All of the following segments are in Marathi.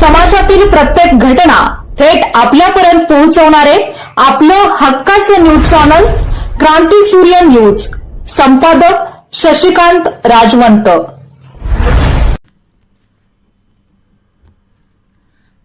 समाजातील प्रत्येक घटना थेट आपल्यापर्यंत पोहोचवणारे आपलं हक्काचं न्यूज चॅनल क्रांती सूर्य न्यूज. संपादक शशिकांत राजवंत.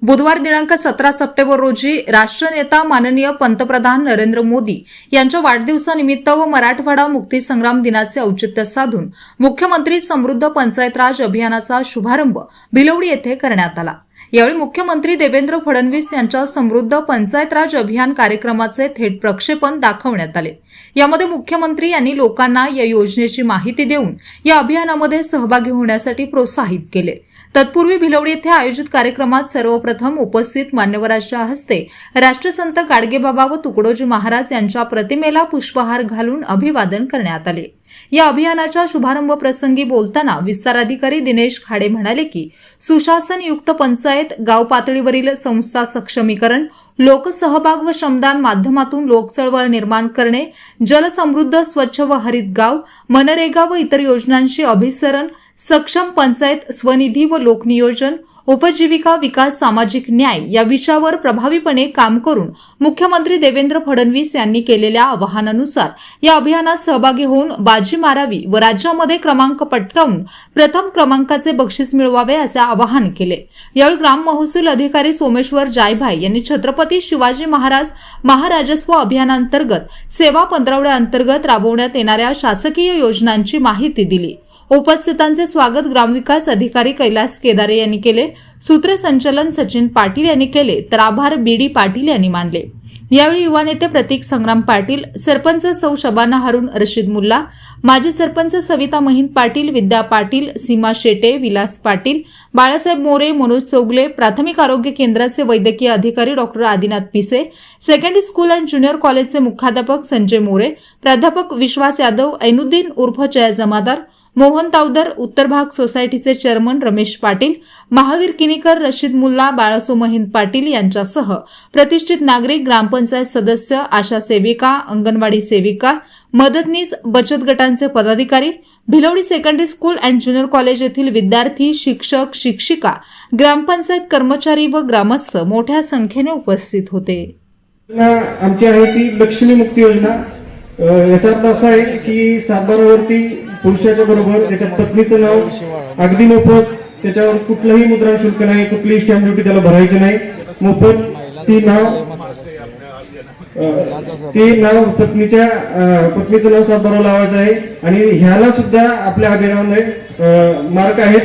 बुधवार दिनांक सतरा सप्टेंबर रोजी राष्ट्रनेता माननीय पंतप्रधान नरेंद्र मोदी यांच्या वाढदिवसानिमित्त व मराठवाडा मुक्तीसंग्राम दिनाचे औचित्य साधून मुख्यमंत्री समृद्ध पंचायत राज अभियानाचा शुभारंभ भिलवडी येथे करण्यात आला. यावेळी मुख्यमंत्री देवेंद्र फडणवीस यांच्या समृद्ध पंचायत राज अभियान कार्यक्रमाचे थेट प्रक्षेपण दाखवण्यात आले. यामध्ये मुख्यमंत्री यांनी लोकांना या योजनेची माहिती देऊन या अभियानामध्ये सहभागी होण्यासाठी प्रोत्साहित केले. तत्पूर्वी भिलवडी येथे आयोजित कार्यक्रमात सर्वप्रथम उपस्थित मान्यवरांच्या हस्ते राष्ट्रसंत गाडगेबाबा व तुकडोजी महाराज यांच्या प्रतिमेला पुष्पहार घालून अभिवादन करण्यात आले. या अभियानाच्या शुभारंभ प्रसंगी बोलताना विस्ताराधिकारी दिनेश खाडे म्हणाले की सुशासनयुक्त पंचायत गाव पातळीवरील संस्था सक्षमीकरण लोकसहभाग व श्रमदान माध्यमातून लोकचळवळ निर्माण करणे जलसमृद्ध स्वच्छ व हरित गाव मनरेगा व इतर योजनांशी अभिसरण सक्षम पंचायत स्वनिधी व लोकनियोजन उपजीविका विकास सामाजिक न्याय या विषयावर प्रभावीपणे काम करून मुख्यमंत्री देवेंद्र फडणवीस यांनी केलेल्या आवाहनानुसार या अभियानात सहभागी होऊन बाजी मारावी व राज्यामध्ये क्रमांक पटकावून प्रथम क्रमांकाचे बक्षीस मिळवावे असे आवाहन केले. यावेळी ग्राम महसूल अधिकारी सोमेश्वर जायभाई यांनी छत्रपती शिवाजी महाराज महाराजस्व अभियानांतर्गत सेवा पंधरवड्याअंतर्गत राबवण्यात येणाऱ्या शासकीय योजनांची माहिती दिली. उपस्थितांचे स्वागत ग्रामविकास अधिकारी कैलास केदारे यांनी केले. सूत्रसंचलन सचिन पाटील यांनी केले तर आभार बी डी पाटील यांनी मानले. यावेळी युवा नेते प्रतीक संग्राम पाटील सरपंच सौ शबाना हारून रशीद मुल्ला माजी सरपंच सविता महिंद पाटील विद्या पाटील सीमा शेटे विलास पाटील बाळासाहेब मोरे मनोज चौगले प्राथमिक आरोग्य केंद्राचे वैद्यकीय अधिकारी डॉक्टर आदिनाथ पिसे सेकंडरी स्कूल अँड ज्युनियर कॉलेजचे मुख्याध्यापक संजय मोरे प्राध्यापक विश्वास यादव ऐनुद्दीन उर्फ जया जमादार मोहन तावदर उत्तर भाग सोसायटीचे चेअरमन रमेश पाटील महावीर किनीकर रशीद मुल्ला बाळासो महिंद पाटील यांच्यासह प्रतिष्ठित नागरिक ग्रामपंचायत सदस्य आशा सेविका अंगणवाडी सेविका मदतनीस बचत गटांचे पदाधिकारी Bhilwadi secondary school and junior college येथील विद्यार्थी शिक्षक शिक्षिका ग्रामपंचायत कर्मचारी व ग्रामस्थ मोठ्या संख्येने उपस्थित होते. आमची आहे ती लक्ष्मी मुक्ती योजना. याचा अर्थ असा आहे की सातबारावरती पुरुषाच्या बरोबर त्याच्या पत्नीचं नाव अगदी मोफत त्याच्यावर कुठलंही मुद्रा शुल्क नाही कुठलीही स्टॅम्प ड्युटी त्याला भरायची नाही. मोफत ती नाव ते नाव पत्नीच्या पत्नीचं नाव सातबारा लावायचं आहे. आणि ह्याला सुद्धा आपल्या अभियानामध्ये मार्क आहेत.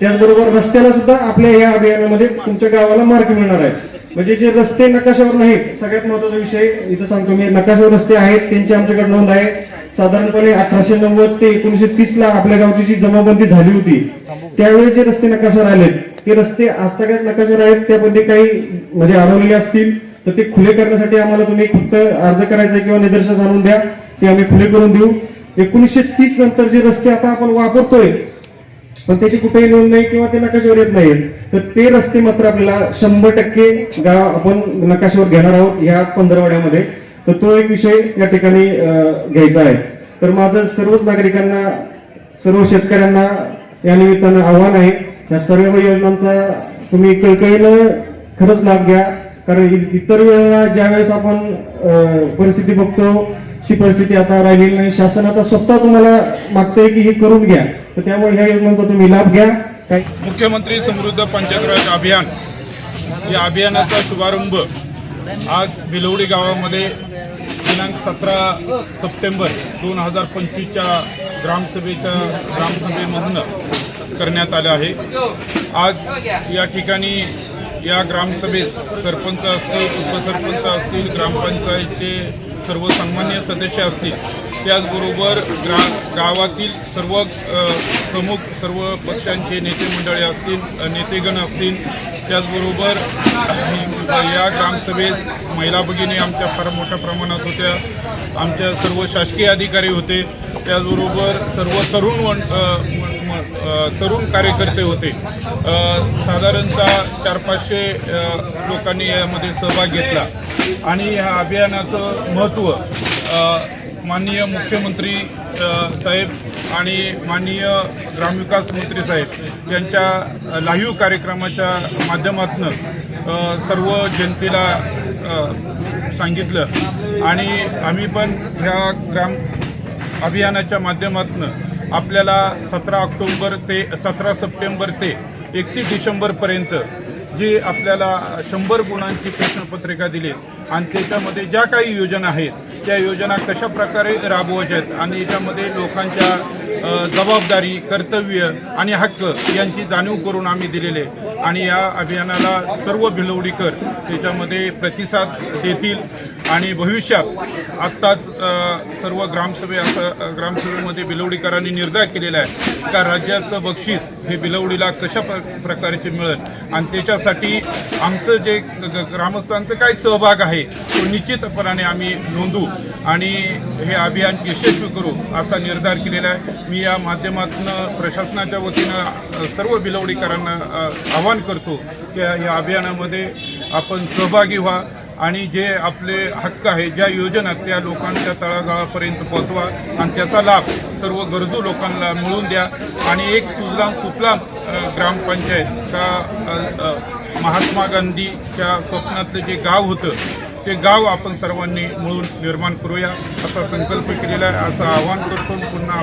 त्याचबरोबर रस्त्याला सुद्धा आपल्या या अभियानामध्ये तुमच्या गावाला मार्क मिळणार आहे म्हणजे जे रस्ते नकाशावर नाहीत सगळ्यात महत्त्वाचा विषय इथं सांगतो मी नकाशावर रस्ते आहेत त्यांची आमच्याकडे नोंद आहे. साधारणपणे अठराशे नव्वद ते एकोणीशे तीस ला आपल्या गावची जी जमाबंदी झाली होती त्यावेळी जे रस्ते नकाशावर आलेत ते रस्ते आजतागायत नकाशावर आहेत त्यामध्ये काही म्हणजे अडवलेले असतील तर ते खुले करण्यासाठी आम्हाला तुम्ही फक्त अर्ज करायचा किंवा निदर्शनास आणून द्या ते आम्ही खुले करून देऊ. एकोणीसशे तीस नंतर जे रस्ते आता आपण वापरतोय पण त्याची कुठेही नोंद नाही किंवा ते नकाशावर येत नाहीत. तर ते रस्ते मात्र आपल्याला शंभर टक्के गाव आपण नकाशावर घेणार आहोत या पंधरवड्यामध्ये. तर तो एक विषय या ठिकाणी घ्यायचा आहे. तर माझं सर्वच नागरिकांना सर्व शेतकऱ्यांना या निमित्तानं आव्हान आहे. या सर्व योजनांचा तुम्ही कळकळीनं खरंच लाभ घ्या. कारण इतर वेळेला ज्यावेळेस आपण परिस्थिती बघतो ही परिस्थिती आता राहिलेली नाही. शासन आता स्वतः तुम्हाला मागतंय की हे करून घ्या. तर त्यामुळे ह्या योजनांचा तुम्ही लाभ घ्या. मुख्यमंत्री समृद्ध पंचायतराज अभियान. या अभियानाचा शुभारंभ आज बिलवडी गावामध्ये दिनांक सतरा सप्टेंबर दोन हजार पंचवीसच्या ग्रामसभेच्या ग्रामसभेमधनं करण्यात आलं आहे. आज या ठिकाणी या ग्रामसभेत सरपंच असतील उपसरपंच असतील ग्रामपंचायतचे सर्व सन्मान्य सदस्य असतील. त्याचबरोबर ग्रा गावातील सर्व प्रमुख सर्व पक्षांचे नेते मंडळे असतील नेतेगण असतील. त्याचबरोबर या ग्रामसभेत महिला भगिनी आमच्या फार मोठ्या प्रमाणात होत्या. आमच्या सर्व शासकीय अधिकारी होते. त्याचबरोबर सर्व तरुण वन तरुण कार्यकर्ते होते. साधारणतः चार पाचशे लोकांनी यामध्ये सहभाग घेतला. आणि ह्या अभियानाचं महत्त्व माननीय मुख्यमंत्री साहेब आणि माननीय ग्रामविकास मंत्री साहेब यांच्या लाईव्ह कार्यक्रमाच्या माध्यमातून सर्व जनतेला सांगितलं. आणि आम्ही पण ह्या ग्राम अभियानाच्या माध्यमातून आपल्याला सतरा ऑक्टोंबर ते सतरा सप्टेंबर ते एकतीस डिसेंबरपर्यंत जी आपल्याला शंभर गुणांची प्रश्नपत्रिका दिली आणि त्याच्यामध्ये ज्या काही योजना आहेत त्या योजना कशा प्रकारे राबवायच्या आहेत आणि याच्यामध्ये लोकांच्या जबाबदारी कर्तव्य आणि हक्क यांची जाणीव करून आम्ही दिलेले आहे. आणि या अभियानाला सर्व भिलवडीकर त्याच्यामध्ये प्रतिसाद देतील आणि भविष्यात आत्ताच सर्व ग्रामसभे असं ग्रामसभेमध्ये बिलवडीकरांनी निर्धार केलेला आहे. का राज्याचं बक्षीस हे बिलवडीला कशा प्र प्रकारचे मिळेल? आणि त्याच्यासाठी आमचं जे ग- ग्रामस्थांचं काय सहभाग आहे तो निश्चितपणाने आम्ही नोंदू आणि हे अभियान यशस्वी करू असा निर्धार केलेला आहे. मी या माध्यमातून प्रशासनाच्या वतीनं सर्व बिलवडीकरांना आवाहन करतो की या अभियानामध्ये आपण सहभागी व्हा. आणि जे आपले हक्क आहे ज्या योजना त्या लोकांच्या तळागाळापर्यंत पोहोचवा आणि त्याचा लाभ सर्व गरजू लोकांना मिळून द्या. आणि एक सुजलाम सुफलाम ग्रामपंचायत का महात्मा गांधीच्या स्वप्नातलं जे गाव होतं ते गाव आपण सर्वांनी मिळून निर्माण करूया असा संकल्प केलेला आहे. असं आवाहन करतो. पुन्हा